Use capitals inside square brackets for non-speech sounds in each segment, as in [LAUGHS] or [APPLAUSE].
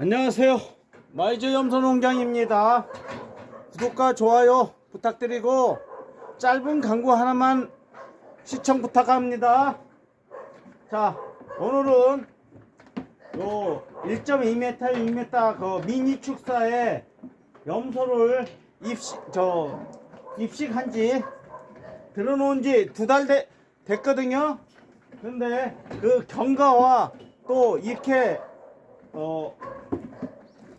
안녕하세요. 마이즈 염소농장입니다. 구독과 좋아요 부탁드리고 짧은 광고 하나만 시청 부탁합니다. 자, 오늘은 요 1.2m, 2m 그 미니 축사에 염소를 입식 저 입식한 지 들어놓은 지 두 달 됐거든요. 근데 그 경과와 또 이렇게 어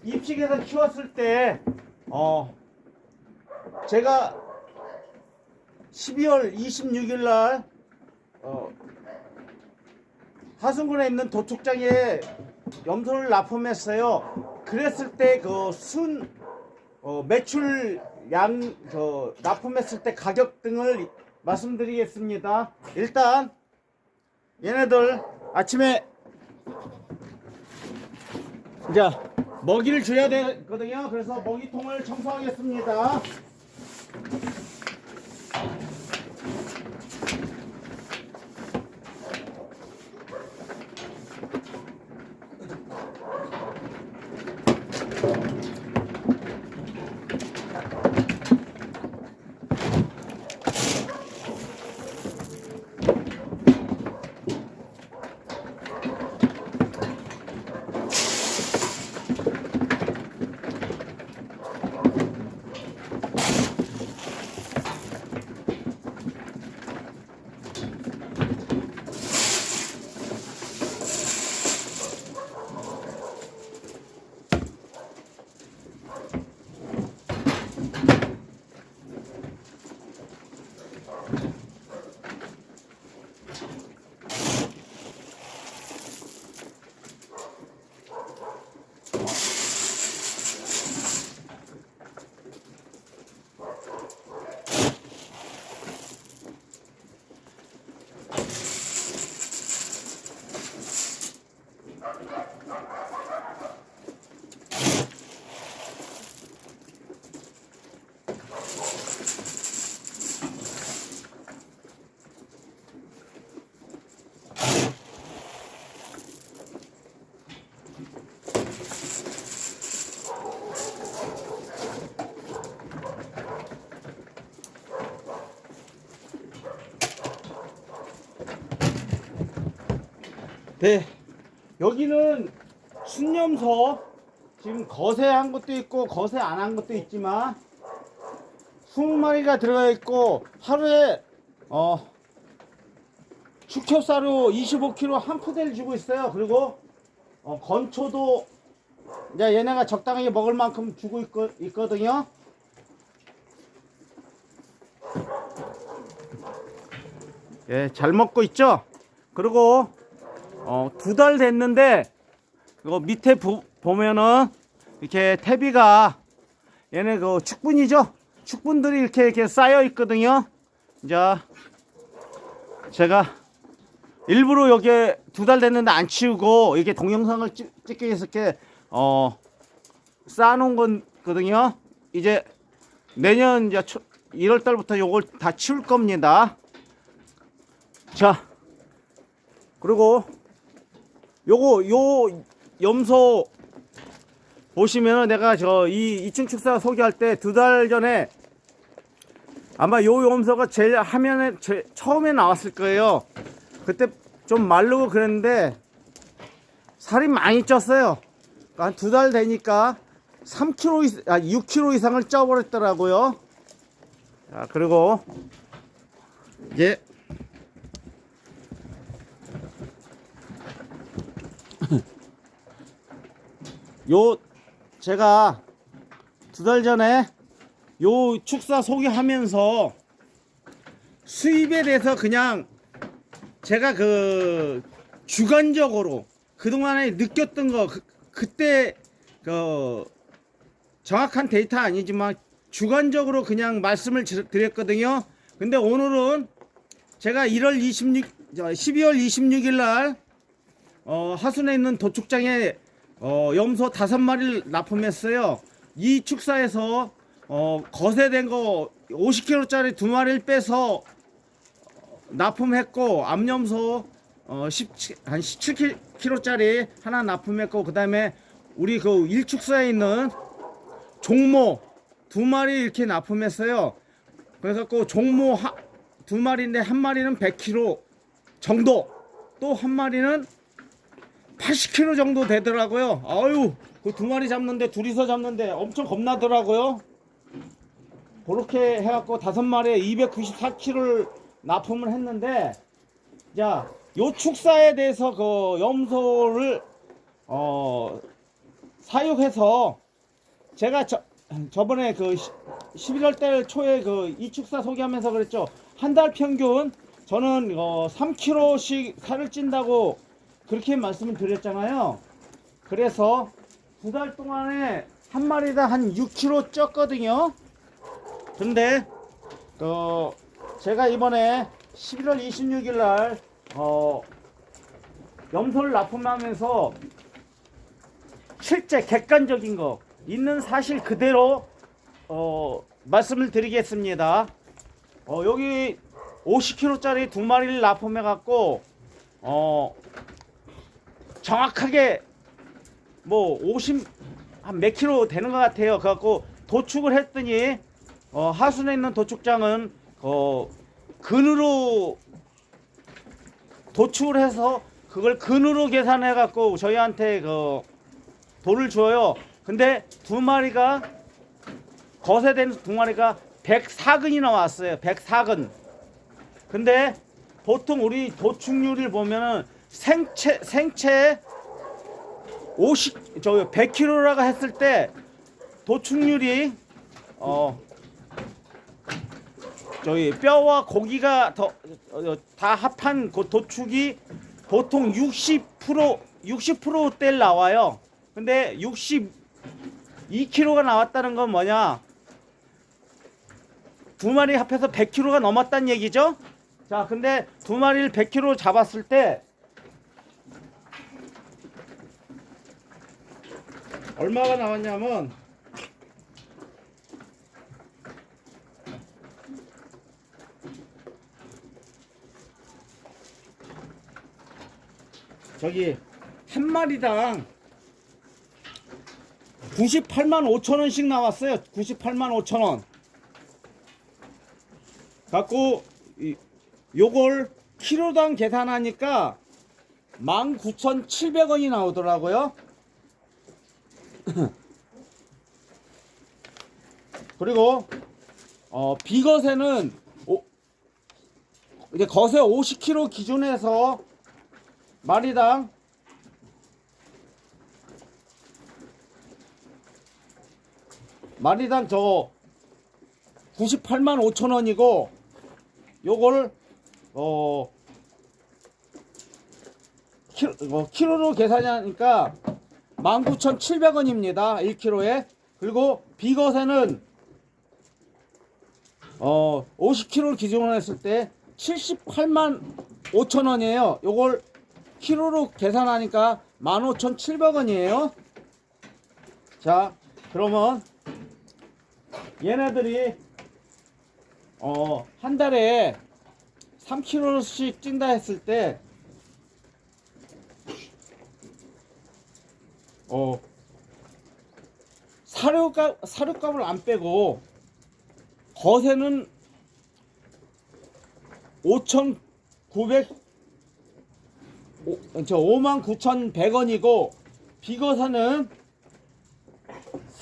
입식해서 키웠을 때 어 제가 12월 26일 날 어, 하승군에 있는 도축장에 염소를 납품했어요. 그랬을 때 그 순 어, 매출 양저 납품했을 때 가격 등을 말씀드리겠습니다. 일단 얘네들 아침에 이제 먹이를 줘야 되거든요. 그래서 먹이통을 청소하겠습니다. 네. 여기는 순념소 지금 거세한 것도 있고 거세 안 한 것도 있지만 20마리가 들어가 있고 하루에 어 축협사로 25kg 한 푸대를 주고 있어요. 그리고 어, 건초도 이제 얘네가 적당하게 먹을 만큼 주고 있거, 있거든요. 예, 잘 먹고 있죠? 그리고 어, 두 달 됐는데 이거 밑에 보, 보면은 이렇게 태비가 얘네 그 축분이죠? 축분들이 이렇게 이렇게 쌓여 있거든요. 이제 제가 일부러 여기 두달 됐는데 안 치우고 이게 동영상을 찍, 찍기 위해서 이렇게 어 쌓아놓은 거거든요. 이제 내년 이제 1월 달부터 요걸 다 치울 겁니다. 자, 그리고 요거 요 염소 보시면은 내가 저이 2층 축사 소개할 때 두 달 전에 아마 요 염소가 제일 화면에 제, 처음에 나왔을 거예요. 그때 좀 마르고 그랬는데 살이 많이 쪘어요. 한 두 달 되니까 3kg, 이상, 아, 6kg 이상을 쪄버렸더라고요. 자, 그리고 이제 요 제가 두 달 전에 요 축사 소개하면서 수입에 대해서 그냥 제가 그 주관적으로 그동안에 느꼈던 거 그, 그때 그 정확한 데이터 아니지만 주관적으로 그냥 말씀을 드- 드렸거든요. 근데 오늘은 제가 1월 26 저, 12월 26일 날 어, 하순에 있는 도축장에 어, 염소 다섯 마리를 납품했어요. 이 축사에서 어, 거세된 거 50kg짜리 두 마리를 빼서 납품했고 암염소 어, 17, 한 17kg짜리 하나 납품했고 그 다음에 우리 그 일축사에 있는 종모 두 마리 이렇게 납품했어요. 그래갖고 종모 하, 두 마리인데 한 마리는 100kg 정도, 또 한 마리는 80kg 정도 되더라고요. 아유, 그 두 마리 잡는데 둘이서 잡는데 엄청 겁나더라고요. 그렇게 해갖고 다섯 마리에 294kg를 납품을 했는데, 자, 요 축사에 대해서 그 염소를 어 사육해서 제가 저 저번에 그 11월 달 초에 그 이 축사 소개하면서 그랬죠. 한 달 평균 저는 어 3kg씩 살을 찐다고 그렇게 말씀을 드렸잖아요. 그래서 두 달 동안에 한 마리당 한 6kg 쪘거든요. 근데 어 제가 이번에 11월 26일 날 어, 염소를 납품하면서 실제 객관적인 거 있는 사실 그대로 어, 말씀을 드리겠습니다. 어, 여기 50kg짜리 두 마리를 납품해 갖고 어, 정확하게 뭐 50 한 몇 킬로 되는 것 같아요. 그래갖고 도축을 했더니 어, 하순에 있는 도축장은 어, 근으로 도축을 해서 그걸 근으로 계산해 갖고 저희한테 그 돈을 줘요. 근데 두 마리가 거세된 두 마리가 104근이 나왔어요. 104근. 근데 보통 우리 도축률을 보면은 생체 생체 50 저 100kg라고 했을 때 도축률이 어 저희 뼈와 고기가 더 다 합한 그 도축이 보통 60% 60%대 나와요. 근데 62kg가 나왔다는 건 뭐냐? 두 마리 합해서 100kg가 넘었다는 얘기죠? 자, 근데 두 마리를 100kg 잡았을 때 얼마가 나왔냐면 저기 한 마리당 98만 5천 원씩 나왔어요. 98만 5천 원. 갖고 이, 요걸 키로당 계산하니까 19,700원이 나오더라고요. [LAUGHS] 그리고 어, 비거세는 오, 이제 거세 50kg 기준에서 마리당 마리당 저 98만 5천 원이고 요걸 어 키로, 어, 키로로 계산하니까 19,700원입니다. 1kg에. 그리고 비거세는 어 50kg를 기준으로 했을 때 78만 5천 원이에요. 요걸 키로로 계산하니까 15,700원이에요. 자, 그러면 얘네들이 어, 한 달에 3kg씩 찐다 했을 때 어, 사료값 사료값을 안 빼고 거세는 5,900 오, 저 59,100원이고 비거사는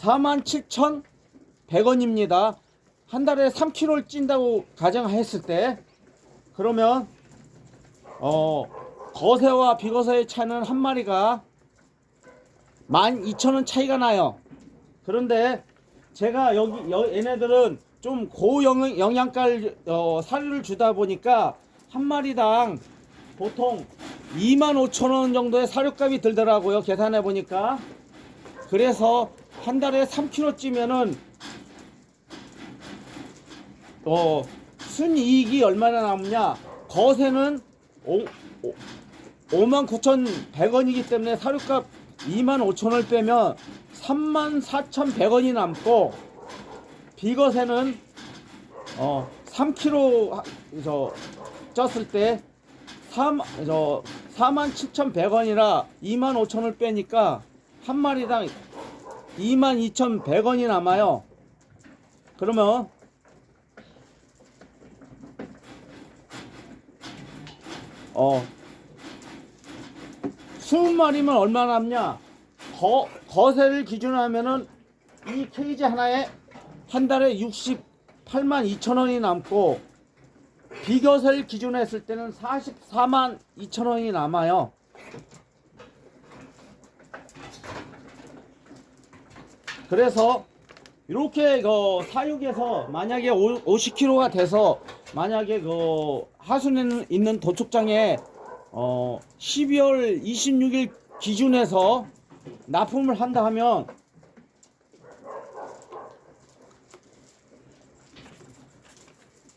47,100원입니다. 한 달에 3kg를 찐다고 가정했을 때 그러면 어 거세와 비거세의 차는 한 마리가 12,000원 차이가 나요. 그런데 제가 여기 여, 얘네들은 좀 고영양가 어, 사료를 주다 보니까 한 마리당 보통 25,000원 정도의 사료값이 들더라고요. 계산해 보니까. 그래서 한 달에 3kg 찌면은 어, 순이익이 얼마나 남냐? 거세는 5, 59,100원이기 때문에 사료값 25,000원을 빼면 34,100원이 남고 비거세는 어 3kg 저 쪘을 때 3, 저 47,100원이라 25,000원을 빼니까 한 마리당 22,100원이 남아요. 그러면 어 20마리면 얼마 남냐? 거, 거세를 기준으로 하면은 이 케이지 하나에 한 달에 68만 2천 원이 남고 비거세를 기준으로 했을 때는 44만 2천 원이 남아요. 그래서 이렇게 그 사육에서 만약에 50kg가 돼서 만약에 그 하순에 있는 도축장에 어 12월 26일 기준에서 납품을 한다 하면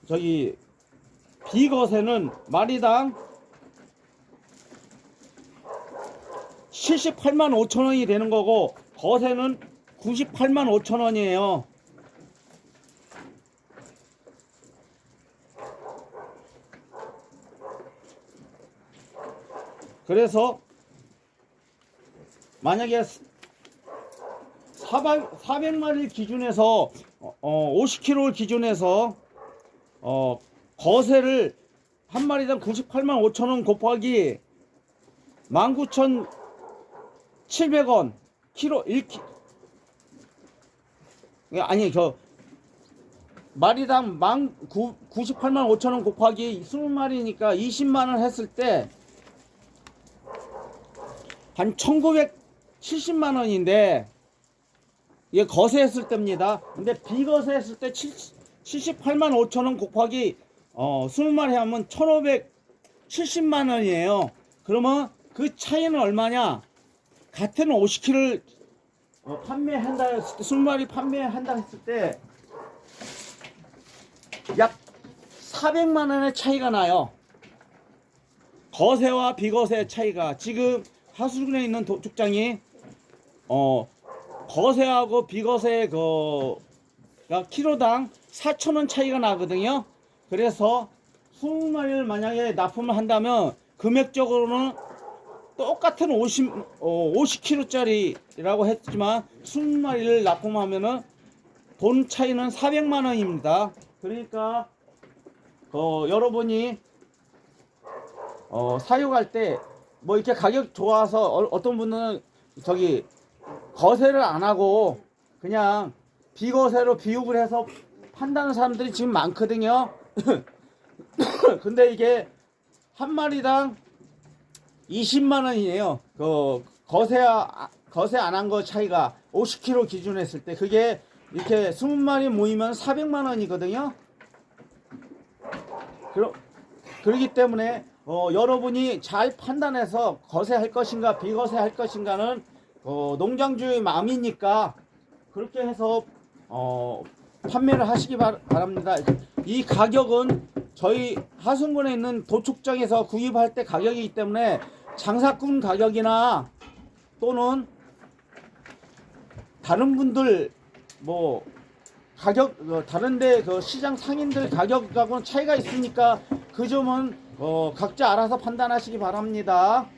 저기 비거세는 마리당 78만 5천 원이 되는 거고 거세는 98만 5천 원이에요. 그래서 만약에 400, 400 마리 기준에서 어, 50kg를 기준해서 어, 거세를 한 마리당 98만 5천 원 곱하기 19,700원 키로 1키 아니 저 마리당 만 98만 5천 원 곱하기 20마리니까 20만 원 했을 때 한 1970만 원인데 이게 거세했을 때입니다. 근데 비거세했을 때 78만 5천 원 곱하기 어 20마리 하면 1570만 원이에요. 그러면 그 차이는 얼마냐? 같은 50kg를 어, 판매한다 했을 때 20마리 판매한다 했을 때 약 400만 원의 차이가 나요. 거세와 비거세 차이가 지금 하수군에 있는 도축장이 어 거세하고 비거세 그가 키로당 4,000원 차이가 나거든요. 그래서 20마리를 만약에 납품을 한다면 금액적으로는 똑같은 50 어, 50kg짜리라고 했지만 20마리를 납품하면은 돈 차이는 400만 원입니다. 그러니까 어, 여러분이 어, 사육할 때 뭐 이렇게 가격 좋아서 어, 떤 분은 저기 거세를 안 하고 그냥 비거세로 비육을 해서 판다는 사람들이 지금 많거든요. [COUGHS] 근데 이게 한 마리당 20만 원이에요. 그 거세 거세 안 한 거 차이가 50kg 기준 했을 때 그게 이렇게 20마리 모이면 400만 원이거든요. 그러, 그렇기 때문에 어, 여러분이 잘 판단해서 거세할 것인가 비거세할 것인가는 어, 농장주의 마음이니까 그렇게 해서 어, 판매를 하시기 바, 바랍니다. 이 가격은 저희 하순군에 있는 도축장에서 구입할 때 가격이기 때문에 장사꾼 가격이나 또는 다른 분들 뭐 가격 어, 다른데 그 시장 상인들 가격하고는 차이가 있으니까 그 점은 어, 각자 알아서 판단하시기 바랍니다.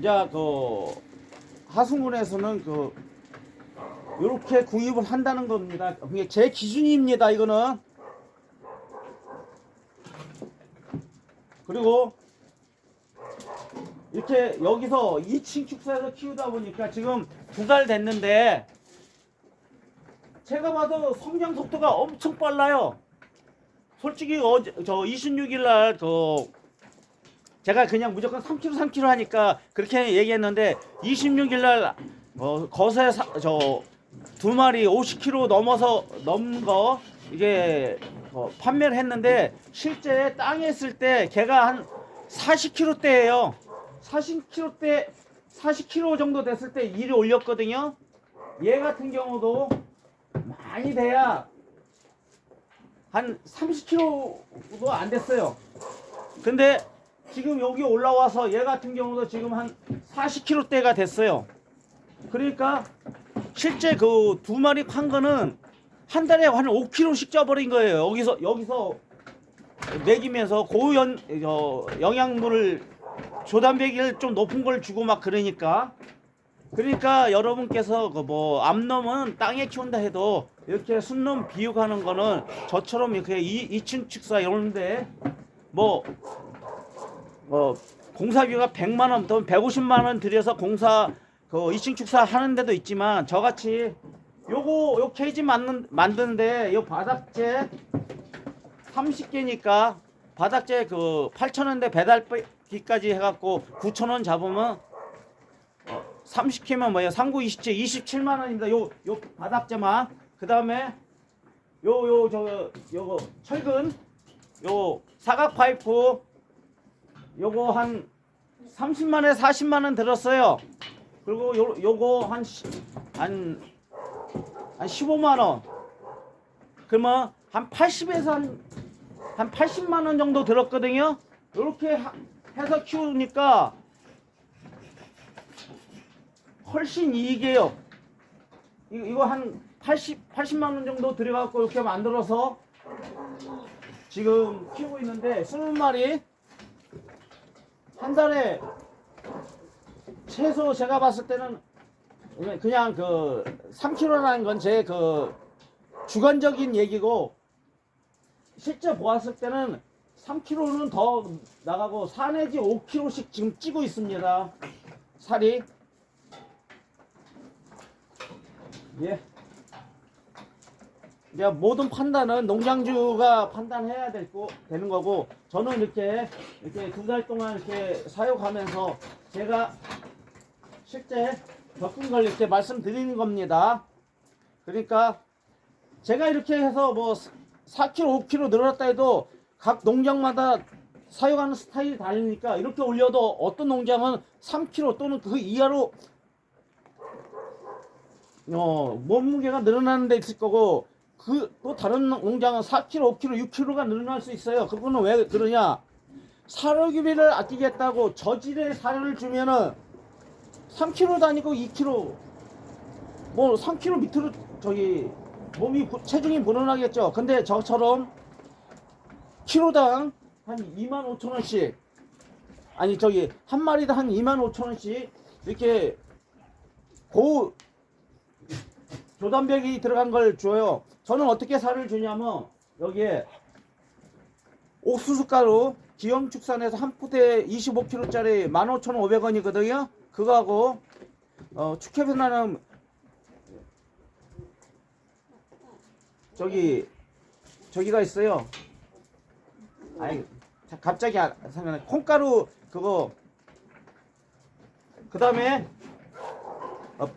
이제 그 하순군에서는 그 이렇게 구입을 한다는 겁니다. 그게 제 기준입니다. 이거는 그리고 이렇게 여기서 2층 축사에서 키우다 보니까 지금 두 달 됐는데 제가 봐도 성장 속도가 엄청 빨라요. 솔직히 어제 저 26일 날그 제가 그냥 무조건 3kg 3kg 하니까 그렇게 얘기했는데 26일 날 어, 거세 저 두 마리 50kg 넘어서 넘은 거 이게 어, 판매를 했는데 실제 땅에 있을 때 걔가 한 40kg대예요. 40kg대 40kg 정도 됐을 때 일이 올렸거든요. 얘 같은 경우도 많이 돼야 한 30kg도 안 됐어요. 근데 지금 여기 올라와서 얘 같은 경우도 지금 한 40kg대가 됐어요. 그러니까 실제 그 두 마리 판 거는 한 달에 한 5kg씩 쪄버린 거예요. 여기서 여기서 먹이면서 고연 어, 영양분을 조단백일 좀 높은 걸 주고 막 그러니까 그러니까 여러분께서 그 뭐 암놈은 땅에 키운다 해도 이렇게 순놈 비육하는 거는 저처럼 이렇게 이, 2층 축사 이런데 뭐 어, 공사비가 100만 원, 또 150만 원 들여서 공사 그 2층 축사 하는 데도 있지만 저같이 요거 요 케이지 만든 만드는데 요 바닥재 30개니까 바닥재 그 8,000원대 배달비까지 해갖고 9,000원 잡으면 어, 30개면 뭐야? 상구 27, 27만 원입니다. 요 요 바닥재만 그 다음에 요 요 저 요거 철근 요 사각 파이프 요거 한 30만 에 40만 원 들었어요. 그리고 요 요거 한 한한 한 15만 원. 그러면 한 80에서 한, 한 80만 원 정도 들었거든요. 이렇게 해서 키우니까 훨씬 이익이에요. 이거, 한 80, 80만 원 정도 들여갖고 이렇게 만들어서 지금 키우고 있는데 20마리 한 달에 최소 제가 봤을 때는 그냥 그 3kg라는 건 제 그 주관적인 얘기고 실제 보았을 때는 3kg는 더 나가고 4 내지 5kg씩 지금 찌고 있습니다. 살이 예. 이제 모든 판단은 농장주가 판단해야 될 거, 되는 거고 저는 이렇게 이렇게 두 달 동안 이렇게 사육하면서 제가 실제 겪은 걸 이렇게 말씀드리는 겁니다. 그러니까 제가 이렇게 해서 뭐 4kg, 5kg 늘었다 해도 각 농장마다 사육하는 스타일이 다르니까 이렇게 올려도 어떤 농장은 3kg 또는 그 이하로 어, 몸무게가 늘어나는 데 있을 거고 그 또 다른 농장은 4kg, 5kg, 6kg가 늘어날 수 있어요. 그거는 왜 그러냐? 사료기비를 아끼겠다고 저질의 사료를 주면은 3kg도 아니고 2kg 뭐 3kg 밑으로 저기 몸이 부- 체중이 불어나겠죠. 근데 저처럼 키로당 한 2만 5천 원씩 아니 저기 한 마리당 한 2만 5천 원씩 이렇게 고 조단백이 들어간 걸 줘요. 저는 어떻게 살을 주냐면 여기에 옥수수 가루 기영축산에서 한 푸대에 25kg짜리 15,500원이거든요. 그거하고 어, 축해변화는 저기 저기가 있어요. 자, 갑자기 아- 생각나. 콩가루 그거 그 다음에 어,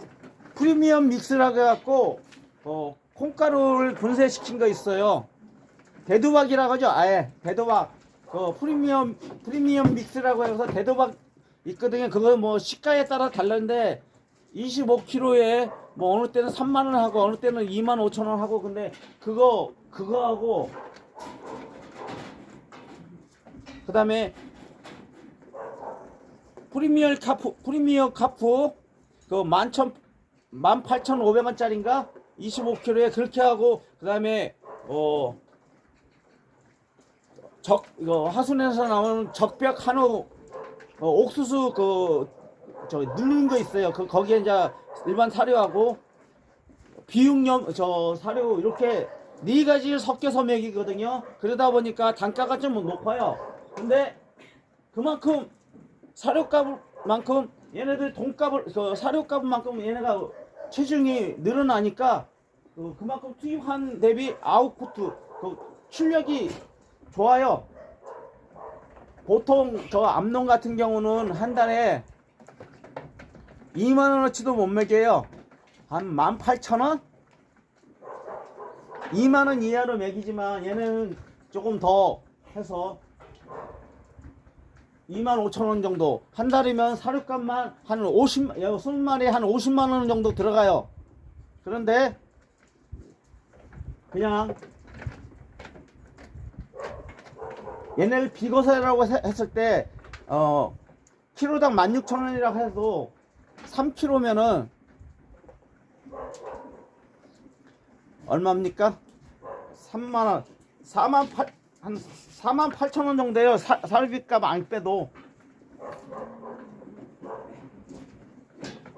프리미엄 믹스라고 해갖고 어, 콩가루를 분쇄시킨 거 있어요. 대두박이라고 하죠. 아예 대두박. 그 프리미엄 프리미엄 믹스라고 해서 대두박 있거든요. 그거 뭐 시가에 따라 다른데 25kg에 뭐 어느 때는 3만 원 하고 어느 때는 2만 5천 원 하고 근데 그거 그거 하고 그다음에 프리미엄 카프 프리미엄 카프 그 만천 18,500원짜리인가 25kg에 그렇게 하고 그다음에 어 적 이거 하순에서 나오는 적벽 한우 어, 옥수수 그저 누르는 거 있어요. 그 거기에 이제 일반 사료하고 비육염 저 사료 이렇게 네 가지를 섞여서 먹이거든요. 그러다 보니까 단가가 좀 높아요. 근데 그만큼 사료값만큼 얘네들 돈값을 그 사료값만큼 얘네가 체중이 늘어나니까 그 그만큼 투입한 대비 아웃푸트 그 출력이 좋아요. 보통 저 암농 같은 경우는 한 달에 2만 원어치도 못 먹여요. 한 18,000원? 2만 원 이하로 먹이지만 얘는 조금 더 해서 2만 5천 원 정도 한 달이면 사료값만 한 50, 20마리 한 50만 원 정도 들어가요. 그런데 그냥 얘네를 비거세라고 해- 했을 때, 어, 키로당 16,000원이라고 해도 3kg면은 얼마입니까? 3만원, 4만 8, 한 4만 8천 원 정도예요. 사, 살비값 안 빼도.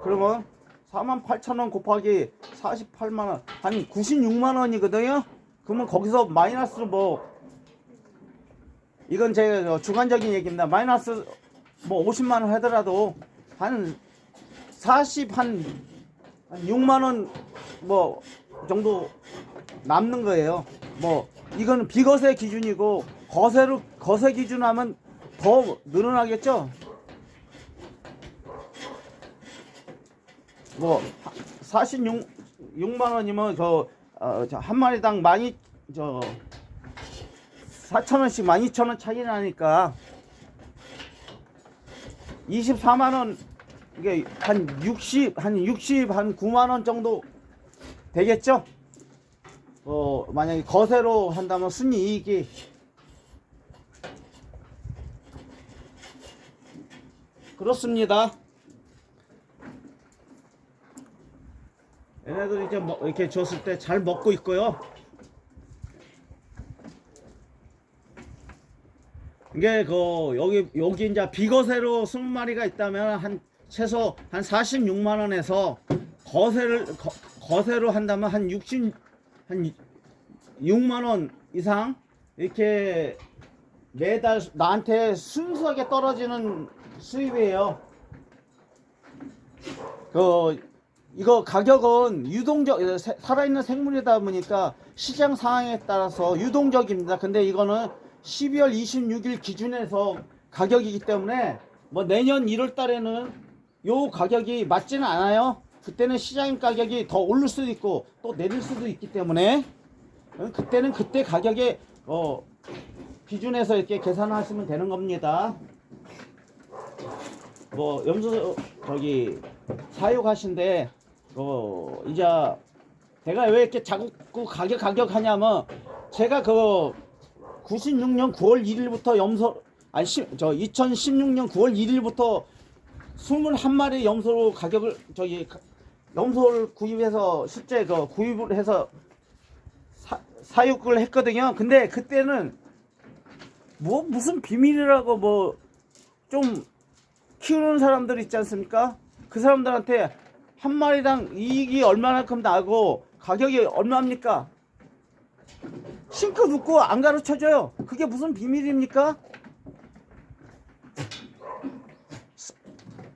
그러면 48,000원 곱하기 48만 원 한 96만 원이거든요 그러면 거기서 마이너스 뭐 이건 제 주관적인 얘기입니다 마이너스 뭐 50만 원 하더라도 한 40, 한, 한 6만 원 뭐 정도 남는 거예요 뭐 이거는 비거세 기준이고 거세로 거세 기준 하면 더 늘어나겠죠 뭐 46, 6만 원이면 저, 어, 저 한 마리당 많이 저 4천 원씩 12,000원 차이 나니까 24만 원 이게 한 60, 한 60, 한 9만 원 정도 되겠죠? 어, 만약에 거세로 한다면 순위 이익이 그렇습니다. 얘네들 이제 뭐 이렇게 줬을 때 잘 먹고 있고요. 이게 그 여기 여기 이제 비거세로 20마리가 있다면 한 최소 한 46만 원에서 거세를 거, 거세로 한다면 한 60, 한 6만 원 이상 이렇게 매달 나한테 순수하게 떨어지는 수입이에요. 그 이거 가격은 유동적 세- 살아있는 생물이다 보니까 시장 상황에 따라서 유동적입니다. 근데 이거는 12월 26일 기준에서 가격이기 때문에 뭐 내년 1월 달에는 요 가격이 맞지는 않아요. 그때는 시장 가격이 더 오를 수도 있고 또 내릴 수도 있기 때문에 그때는 그때 가격에 어 기준에서 이렇게 계산하시면 되는 겁니다. 뭐 염소 저기 사육하신데 어 이제 내가 왜 이렇게 자꾸 가격 가격 하냐면 제가 그 96년 9월 1일부터 염소 아니 시, 저 2016년 9월 1일부터 21마리 염소로 가격을 저기 가- 염소를 구입해서 실제 그 구입을 해서 사, 사육을 했거든요. 근데 그때는 뭐 무슨 비밀이라고 뭐 좀 키우는 사람들 있지 않습니까? 그 사람들한테 한 마리당 이익이 얼마만큼 나고 가격이 얼마입니까? 싱크 눕고 안 가르쳐 줘요. 그게 무슨 비밀입니까?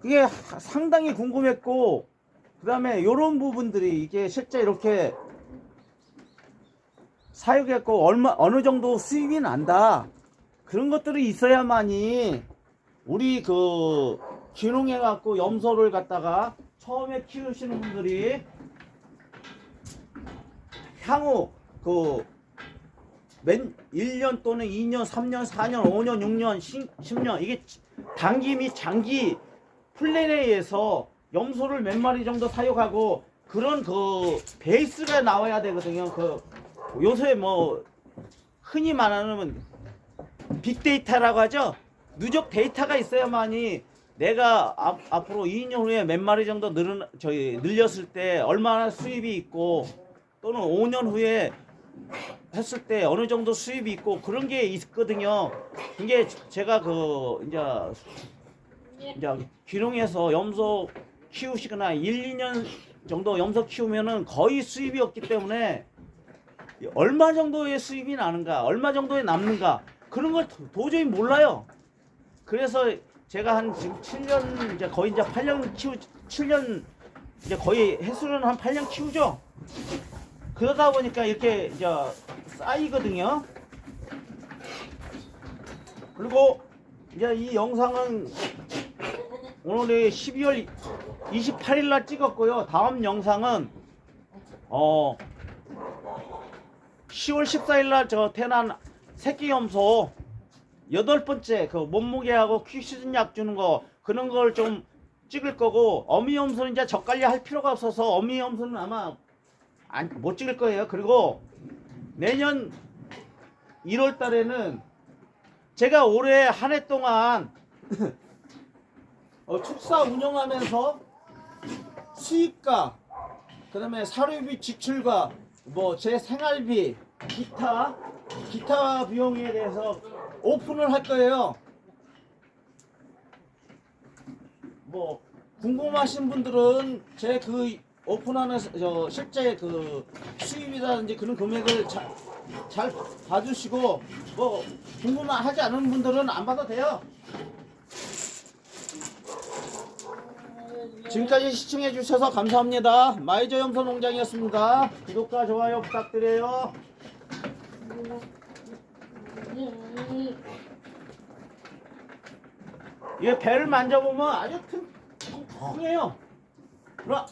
그게 하- 상당히 궁금했고 그 다음에 이런 부분들이 이게 실제 이렇게 사육했고 얼마 어느 정도 수입이 난다. 그런 것들이 있어야만이 우리 그 기농해 갖고 염소를 갖다가 처음에 키우시는 분들이 향후 그 몇 1년 또는 2년, 3년, 4년, 5년, 6년, 10, 년 이게 단기 및 장기 플랜에 의해서 염소를 몇 마리 정도 사육하고 그런 그 베이스가 나와야 되거든요. 그 요새 뭐 흔히 말하는 빅데이터라고 하죠. 누적 데이터가 있어야만이 내가 앞, 앞으로 2년 후에 몇 마리 정도 늘은 저희 늘렸을 때 얼마나 수입이 있고 또는 5년 후에 했을 때 어느 정도 수입이 있고 그런 게 있거든요. 이게 제가 그 이제 이제 기농에서 염소 키우시거나 1, 2년 정도 염소 키우면은 거의 수입이 없기 때문에 얼마 정도의 수입이 나는가, 얼마 정도에 남는가 그런 걸 도- 도저히 몰라요. 그래서 제가 한 지금 7년 이제 거의 이제 8년 키우 7년 이제 거의 횟수는 한 8년 키우죠. 그러다 보니까 이렇게 이제 쌓이거든요. 그리고 이제 이 영상은 오늘이 12월 28일 날 찍었고요. 다음 영상은 어 10월 14일 날 저 태어난 새끼 염소 여덟 번째 그 몸무게하고 퀴시즌 약 주는 거 그런 걸 좀 찍을 거고 어미 염소는 이제 젓갈리 할 필요가 없어서 어미 염소는 아마 안, 못 찍을 거예요. 그리고 내년 1월 달에는 제가 올해 한 해 동안 [LAUGHS] 어, 축사 운영하면서 수입과 그다음에 사료비 지출과 뭐 제 생활비 기타 기타 비용에 대해서 오픈을 할 거예요. 뭐 궁금하신 분들은 제 그 오픈하는 저 실제 그 수입이라든지 그런 금액을 자, 잘 봐주시고 뭐 궁금하지 않은 분들은 안 봐도 돼요. 지금까지 시청해 주셔서 감사합니다. 마이저 염소 농장이었습니다. 구독과 좋아요 부탁드려요. 얘 배를 만져보면 아주 튼, 통통해요. 그럼